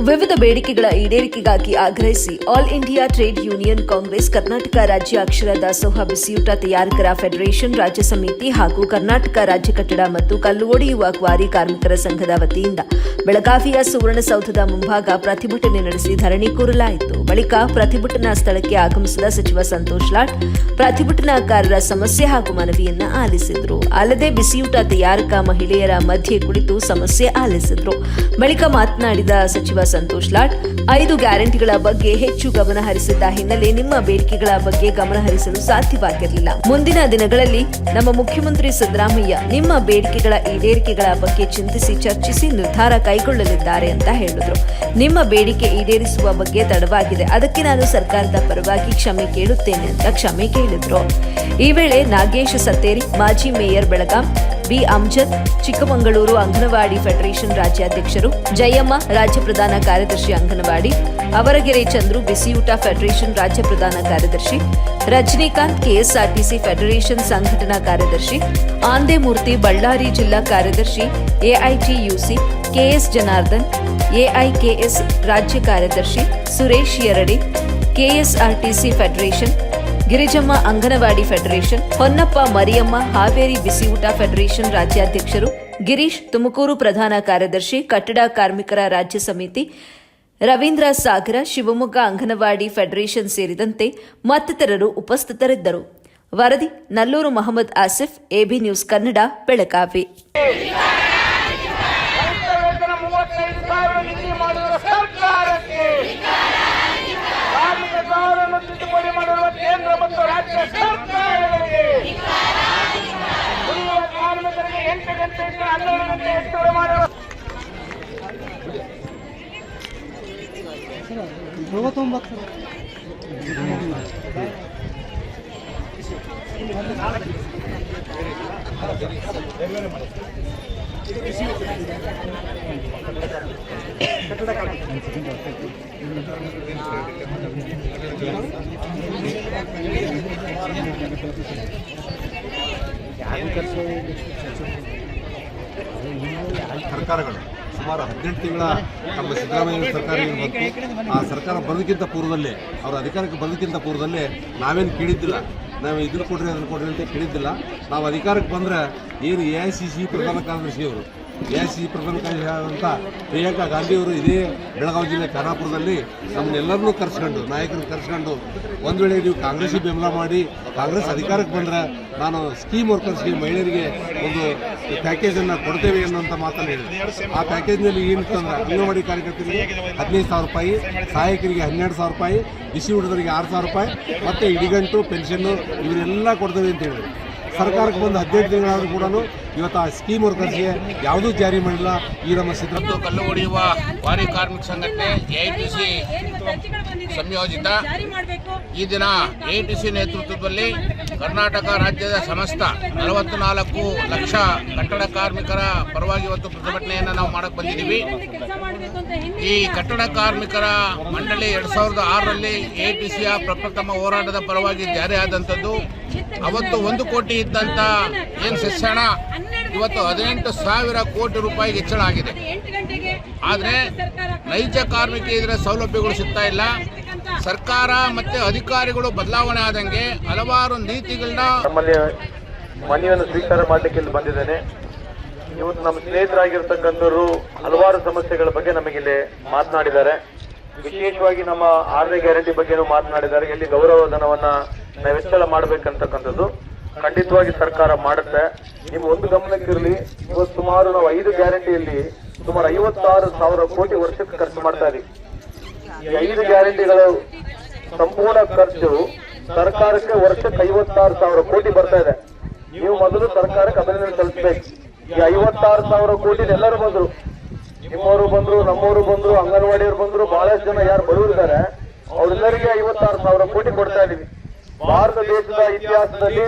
ವಿವಿಧ ಬೇಡಿಕೆಗಳ ಈಡೇರಿಕೆಗಾಗಿ ಆಗ್ರಹಿಸಿ all India trade union Congress, Karnataka ರಾಜ್ಯ ಅಕ್ಷರ ದಾಸೋಹ ಬಿಸಿಯೂಟ ತಯಾರಕರ ಫೆಡರೇಷನ್, ರಾಜ್ಯ ಸಮಿತಿ ಹಾಗೂ ಕರ್ನಾಟಕ ರಾಜ್ಯ ಕಟ್ಟಡ ಮತ್ತು ಕಲ್ಲು ಒಡೆಯುವ ಕ್ವಾರಿ ಕಾರ್ಮಿಕರ ಸಂಘದ ವತಿಯಿಂದ ಬೆಳಗಾವಿಯ ಸುವರ್ಣಸೌಧದ ಮುಂಭಾಗ ಪ್ರತಿಭಟನೆ ನಡೆಸಿ ಧರಣಿ ಕೂರಲಾಯಿತು. ಬಳಿಕ ಪ್ರತಿಭಟನಾ ಸ್ಥಳಕ್ಕೆ ಆಗಮಿಸಿದ ಸಚಿವ ಸಂತೋಷ್ ಲಾಟ್ ಪ್ರತಿಭಟನಾಕಾರರ ಸಮಸ್ಯೆ ಹಾಗೂ ಮನವಿಯನ್ನ ಆಲಿಸಿದ್ರು. ಅಲ್ಲದೆ ಬಿಸಿಯೂಟ ತಯಾರಕ ಮಹಿಳೆಯರ ಮಧ್ಯೆ ಕುಳಿತು ಸಮಸ್ಯೆ ಆಲಿಸಿದ್ರು. ಬಳಿಕ ಮಾತನಾಡಿದ ಸಚಿವ ಸಂತೋಷ್ ಲಾಟ್ ಐದು ಗ್ಯಾರಂಟಿಗಳ ಬಗ್ಗೆ ಹೆಚ್ಚು ಗಮನ ಹರಿಸಿದ್ದ ಹಿನ್ನೆಲೆ ನಿಮ್ಮ ಬೇಡಿಕೆಗಳ ಬಗ್ಗೆ ಗಮನ ಹರಿಸಲು ಸಾಧ್ಯವಾಗಿರಲಿಲ್ಲ. ಮುಂದಿನ ದಿನಗಳಲ್ಲಿ ನಮ್ಮ ಮುಖ್ಯಮಂತ್ರಿ ಸಿದ್ದರಾಮಯ್ಯ ನಿಮ್ಮ ಬೇಡಿಕೆಗಳ ಈಡೇರಿಕೆಗಳ ಬಗ್ಗೆ ಚಿಂತಿಸಿ ಚರ್ಚಿಸಿ ನಿರ್ಧಾರ ಕೈಗೊಳ್ಳಲಿದ್ದಾರೆ ಅಂತ ಹೇಳಿದ್ರು. ನಿಮ್ಮ ಬೇಡಿಕೆ ಈಡೇರಿಸುವ ಬಗ್ಗೆ ತಡವಾಗಿದೆ. ಅದಕ್ಕೆ ನಾನು ಸರ್ಕಾರದ ಪರವಾಗಿ ಕ್ಷಮೆ ಕೇಳುತ್ತೇನೆ ಅಂತ ಕ್ಷಮೆ ಕೇಳಿದ್ರು. ಈ ವೇಳೆ ನಾಗೇಶ್ ಸತ್ತೇರಿ, ಮಾಜಿ mayor Belgaum B Amjad, Chikkamagaluru anganwadi federation ರಾಜ್ಯಾಧ್ಯಕ್ಷರು, ಜಯಮ್ಮ, ರಾಜ್ಯ ಪ್ರಧಾನ ಕಾರ್ಯದರ್ಶಿ ಅಂಗನವಾಡಿ, ಅವರಗೆರೆ ಚಂದ್ರು, ಬಿಸಿಯೂಟ ಫೆಡರೇಷನ್ ರಾಜ್ಯ ಪ್ರಧಾನ ಕಾರ್ಯದರ್ಶಿ, ರಜನಿಕಾಂತ್, ಕೆಎಸ್ಆರ್ಟಿಸಿ ಫೆಡರೇಷನ್ ಸಂಘಟನಾ ಕಾರ್ಯದರ್ಶಿ ಆಂದೇಮೂರ್ತಿ ಬಳ್ಳಾರಿ ಜಿಲ್ಲಾ ಕಾರ್ಯದರ್ಶಿ, ಎಐಟಿಯುಸಿ, ಕೆಎಸ್ ಜನಾರ್ದನ್, ಎಐಕೆಎಸ್ ರಾಜ್ಯ ಕಾರ್ಯದರ್ಶಿ Suresh Yaradi, KSRTC federation Girijamma anganwadi federation, Honnappa Mariyamma Haveri ಬಿಸಿಯೂಟ ಫೆಡರೇಷನ್ ರಾಜ್ಯಾಧ್ಯಕ್ಷರು, ಗಿರೀಶ್ ತುಮಕೂರು ಪ್ರಧಾನ ಕಾರ್ಯದರ್ಶಿ, ಕಟ್ಟಡ ಕಾರ್ಮಿಕರ ರಾಜ್ಯ ಸಮಿತಿ, ರವೀಂದ್ರ ಸಾಗರ, ಶಿವಮೊಗ್ಗ ಅಂಗನವಾಡಿ ಫೆಡರೇಷನ್ ಸೇರಿದಂತೆ ಮತ್ತಿತರರು ಉಪಸ್ಥಿತರಿದ್ದರು. ವರದಿ, ನಲ್ಲೂರು ಮಹಮ್ಮದ್ ಆಸಿಫ್, ಎಬಿ ನ್ಯೂಸ್ ಕನ್ನಡ, ಬೆಳಗಾವಿ. ಗಂಟೆಯಿಂದ ಹನ್ನೆರಡು ಗಂಟೆ ಹೆಚ್ಚಳ ಮಾಡಿರುವ ಸರ್ಕಾರಗಳು ಸುಮಾರು ಹದಿನೆಂಟು ತಿಂಗಳ ನಮ್ಮ ಸಿದ್ದರಾಮಯ್ಯ ಸರ್ಕಾರ ಆ ಸರ್ಕಾರ ಬರೋದಕ್ಕಿಂತ ಪೂರ್ವದಲ್ಲೇ, ಅವರ ಅಧಿಕಾರಕ್ಕೆ ಬರೋದಕ್ಕಿಂತ ಪೂರ್ವದಲ್ಲೇ ನಾವೇನು ಕೇಳಿದ್ದಿಲ್ಲ. ನಾವು ಇದನ್ನು ಕೊಡ್ರಿ, ಅದನ್ನು ಕೊಡ್ರಿ ಅಂತ ಕೇಳಿದ್ದಿಲ್ಲ. ನಾವು ಅಧಿಕಾರಕ್ಕೆ ಬಂದರೆ ಏನು ಎ ಐ ಸಿ ಸಿ ಪ್ರಧಾನ ಕಾರ್ಯದರ್ಶಿ ಅವರು ಎ ಐ ಸಿ ಪ್ರಧಾನ ಕಾರ್ಯದರ್ಶಿ ಪ್ರಿಯಾಂಕಾ ಗಾಂಧಿ ಅವರು ಇದೇ ಬೆಳಗಾವಿ ಜಿಲ್ಲೆ ಖಾನಾಪುರದಲ್ಲಿ ನಮ್ಮನ್ನೆಲ್ಲರನ್ನೂ ಕರೆಸ್ಕೊಂಡು, ನಾಯಕರನ್ನು ಕರೆಸ್ಕೊಂಡು ಒಂದು ವೇಳೆ ನೀವು ಕಾಂಗ್ರೆಸ್ಗೆ ಬೆಂಬಲ ಮಾಡಿ, ಕಾಂಗ್ರೆಸ್ ಅಧಿಕಾರಕ್ಕೆ ಬಂದರೆ ನಾನು ಸ್ಕೀಮ್ ವರ್ಕರ್ಸ್ಗೆ, ಮಹಿಳೆಯರಿಗೆ ಒಂದು ಪ್ಯಾಕೇಜನ್ನು ಕೊಡ್ತೇವೆ ಅನ್ನೋಂಥ ಮಾತನ್ನು ಹೇಳಿದೆ. ಆ ಪ್ಯಾಕೇಜ್ನಲ್ಲಿ ಏನು ಅಂದ್ರೆ ಅಂಗನವಾಡಿ ಕಾರ್ಯಕರ್ತರಿಗೆ ಹದಿನೈದು ಸಾವಿರ ರೂಪಾಯಿ, ಸಹಾಯಕರಿಗೆ ಹನ್ನೆರಡು ಸಾವಿರ ರೂಪಾಯಿ, ಬಿಸಿ ಹುಡುಗರಿಗೆ ಆರು ಸಾವಿರ ರೂಪಾಯಿ, ಮತ್ತು ಇಡಿಗಂಟು, ಪೆನ್ಷನ್ನು ಇವರೆಲ್ಲ ಕೊಡ್ತೇವೆ ಅಂತ ಹೇಳಿದ್ರು ಸರ್ಕಾರಕ್ಕೆ ಬಂದು ಹದಿನೈದು ತಿಂಗಳಾದರೂ ಕೂಡ ಇವತ್ತು ಆ ಸ್ಕೀಮ್ ವರ್ಕರ್ಸ್ಗೆ ಯಾವುದೂ ಜಾರಿ ಮಾಡಿಲ್ಲ. ಈ ನಮ್ಮ ಸಿದ್ದರಾಮಯ್ಯ ಕಲ್ಲು ಹೊಡೆಯುವ ವಾರಿ ಕಾರ್ಮಿಕ ಸಂಘಟನೆ ಸಿ ಸಂಯೋಜಿತ. ಈ ದಿನ ಎ ಟಿ ಸಿ ನೇತೃತ್ವದಲ್ಲಿ ಕರ್ನಾಟಕ ರಾಜ್ಯದ ಸಮಸ್ತ ನಲವತ್ತು ನಾಲ್ಕು ಲಕ್ಷ ಕಟ್ಟಡ ಕಾರ್ಮಿಕರ ಪರವಾಗಿ ಇವತ್ತು ಪ್ರತಿಭಟನೆಯನ್ನು ನಾವು ಮಾಡಕ್ಕೆ ಬಂದಿದ್ದೀವಿ. ಈ ಕಟ್ಟಡ ಕಾರ್ಮಿಕರ ಮಂಡಳಿ ಎರಡು ಸಾವಿರದ ಆರರಲ್ಲಿ ಸಿಯ ಪ್ರಪ್ರಥಮ ಹೋರಾಟದ ಪರವಾಗಿ ಜಾರಿ ಆದಂಥದ್ದು ಅವತ್ತು ಒಂದು ಕೋಟಿ ಇದ್ದಂಥ ಏನು ಶಿಕ್ಷಣ? ಇವತ್ತು ಹದಿನೆಂಟು ಸಾವಿರ ಕೋಟಿ ರೂಪಾಯಿಗೆ ಹೆಚ್ಚಳ ಆಗಿದೆ. ಆದರೆ ನೈಜ ಕಾರ್ಮಿಕ ಇದರ ಸೌಲಭ್ಯಗಳು ಸಿಗ್ತಾ ಇಲ್ಲ. ಸರ್ಕಾರ ಮತ್ತೆ ಅಧಿಕಾರಿಗಳು ಬದಲಾವಣೆ ಆದಂಗೆ ಹಲವಾರು ನೀತಿಗಳನ್ನ ನಮ್ಮಲ್ಲಿ ಮನೆಯನ್ನು ಸ್ವೀಕಾರ ಮಾಡಲಿಕ್ಕೆ ಇಲ್ಲಿ ಬಂದಿದ್ದೇನೆ. ಇವತ್ತು ನಮ್ಮ ಸ್ನೇಹಿತರಾಗಿರ್ತಕ್ಕಂಥವ್ರು ಹಲವಾರು ಸಮಸ್ಯೆಗಳ ಬಗ್ಗೆ ನಮಗಿಲ್ಲಿ ಮಾತನಾಡಿದ್ದಾರೆ. ವಿಶೇಷವಾಗಿ ನಮ್ಮ ಆರೋಗ್ಯ ಗ್ಯಾರಂಟಿ ಬಗ್ಗೆನೂ ಮಾತನಾಡಿದ್ದಾರೆ. ಇಲ್ಲಿ ಗೌರವ ಧನವನ್ನ ನಾವು ಹೆಚ್ಚಳ ಮಾಡ್ಬೇಕಂತಕ್ಕಂಥದ್ದು ಖಂಡಿತವಾಗಿ ಸರ್ಕಾರ ಮಾಡುತ್ತೆ. ನೀವು ಒಂದು ಗಮನಕ್ಕಿರಲಿ ಇವತ್ತು ಸುಮಾರು ನಾವು ಐದು ಗ್ಯಾರಂಟಿಯಲ್ಲಿ ಸುಮಾರು ಐವತ್ತಾರು ಸಾವಿರ ಕೋಟಿ ವರ್ಷಕ್ಕೆ ಖರ್ಚು ಮಾಡ್ತಾ ಇದೀವಿ. ಈ ಐದು ಗ್ಯಾರಂಟಿಗಳು ಸಂಪೂರ್ಣ ಖರ್ಚು ಸರ್ಕಾರಕ್ಕೆ ವರ್ಷಕ್ಕೆ ಐವತ್ತಾರು ಸಾವಿರ ಕೋಟಿ ಬರ್ತಾ ಇದೆ. ನೀವು ಮೊದಲು ಸರ್ಕಾರಕ್ಕೆ ಅಭಿನಂದನೆ ಸಲ್ಲಿಸಬೇಕು. ಈ ಐವತ್ತಾರು ಸಾವಿರ ಕೋಟಿ ಎಲ್ಲರೂ ಬಂದ್ರು. ನಿಮ್ಮವರು ಬಂದ್ರು, ನಮ್ಮವರು ಬಂದ್ರು, ಅಂಗನವಾಡಿಯವರು ಬಂದ್ರು, ಬಹಳಷ್ಟು ಜನ ಯಾರು ಬಡವರಿದ್ದಾರೆ. ಅವ್ರೆಲ್ಲರಿಗೆ ಐವತ್ತಾರು ಸಾವಿರ ಕೋಟಿ ಕೊಡ್ತಾ ಇದೀವಿ. ಭಾರತ ದೇಶದ ಇತಿಹಾಸದಲ್ಲಿ